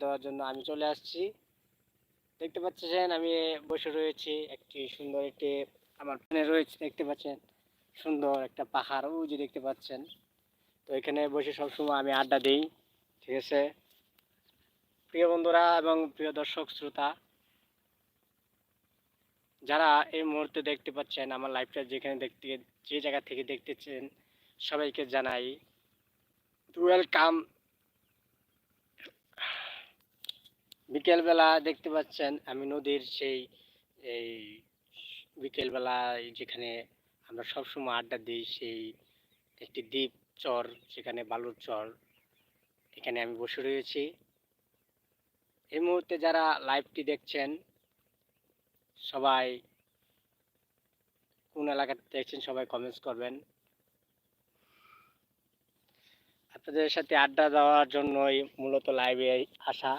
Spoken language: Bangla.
দেওয়ার জন্য আমি চলে আসছি। দেখতে পাচ্ছেন, আমি বসে রয়েছি একটি সুন্দর একটি, আমার ফ্যানে রয়েছে, দেখতে পাচ্ছেন? সুন্দর একটা পাহাড়, ওই যে দেখতে পাচ্ছেন? তো এখানে বসে সবসময় আমি আড্ডা দিই, ঠিক আছে? প্রিয় বন্ধুরা এবং প্রিয় দর্শক শ্রোতা, যারা এই মুহূর্তে দেখতে পাচ্ছেন আমার লাইফটা যেখানে দেখতে যে জায়গা থেকে দেখতেছেন, সবাইকে জানাই ওয়েলকাম বিকেলবেলা দেখতে পাচ্ছেন আমি নদীর সেই, এই বিকেলবেলায় যেখানে আমরা সবসময় আড্ডা দিই, সেই একটি দ্বীপ চর, সেখানে বালুর চর, এখানে আমি বসে রয়েছি। এই মুহূর্তে যারা লাইভটি দেখছেন, সবাই কোন এলাকাতে দেখছেন সবাই কমেন্টস করবেন। আপনাদের সাথে আড্ডা দেওয়ার জন্যই মূলত লাইভে আসা।